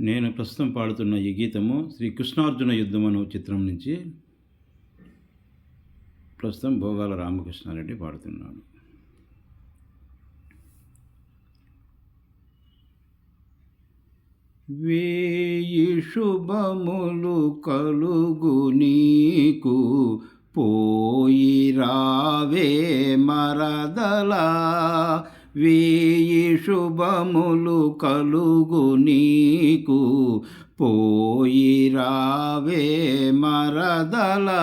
నేను ప్రస్తుతం పాడుతున్న ఈ గీతము శ్రీ కృష్ణార్జున యుద్ధం చిత్రం నుంచి ప్రస్తుతం భోగాల రామకృష్ణారెడ్డి పాడుతున్నాను వేయి శుభములు కలుగు నీకు పోయి రావే మరదలా. వేయి శుభములు కలుగు నీకు. పోయి రావే మరదలా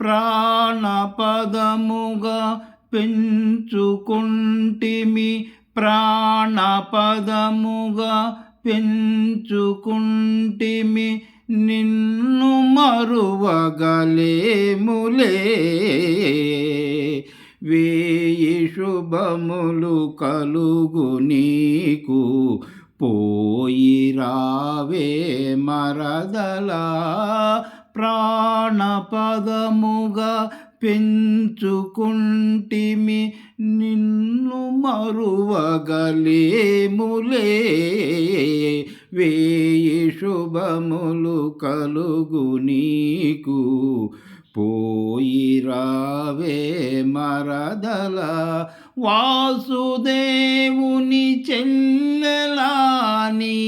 ప్రాణపదముగా పెంచుకుంటిమి. ప్రాణపదముగా పెంచుకుంటిమి. నిన్ను మరువగలేములే. వే శుభములు కలుగు నీకు. పోయి రావే మరదలా ప్రాణపదముగా పెంచుకుంటిమి. నిన్ను మరువగలేములే. వేయి శుభములు కలుగు నీకు. పోయిరావే మరదల వాసుదేవుని చెల్లెలాని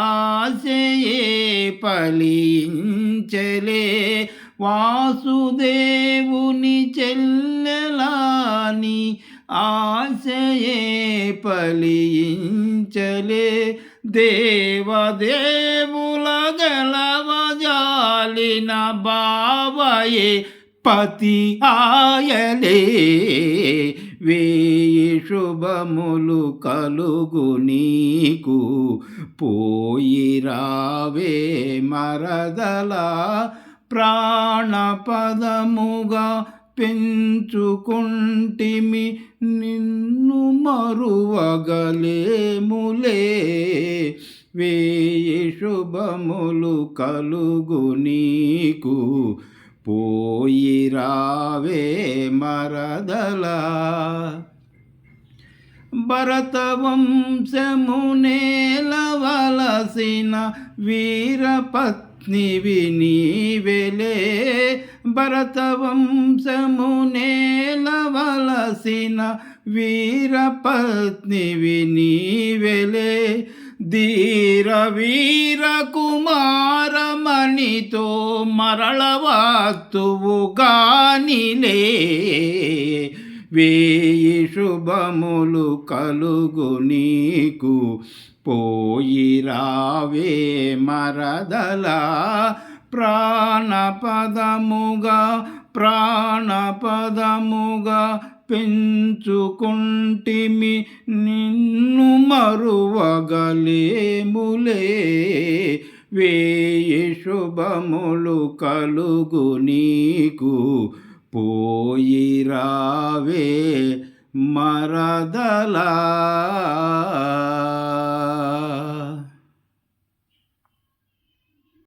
ఆశయే పలించలే వాసుదేవుని చెల్లెలాని ఆశయే పలించలే దేవదేవుల గలవా పాలిన బావయే పతి ఆయలే వేయి శుభములు కలుగు నీకు పోయి రావే మరదలా ప్రాణపదముగా పెంచుకుంటిమి నిన్ను మరువగలేములే. వేయి శుభములు కలుగు నీకు. పోయి రావే మరదలా. భరతవంశమునేలవలసిన వీరపత్నివి నీవెలే భరతవంశమునేలవలసిన వీరపత్నివి నీవెలే ధీర వీర కుమారమణితో మరళవాత్తువు గానిలే వేయి శుభములు కలుగు నీకు పోయిరావే మరదలా ప్రాణపదముగా ప్రాణపదముగా పెంచుకుంటిమి నిన్ను మరువగలేములే. వేయి శుభములు కలుగు నీకు పోయిరావే మరదలా.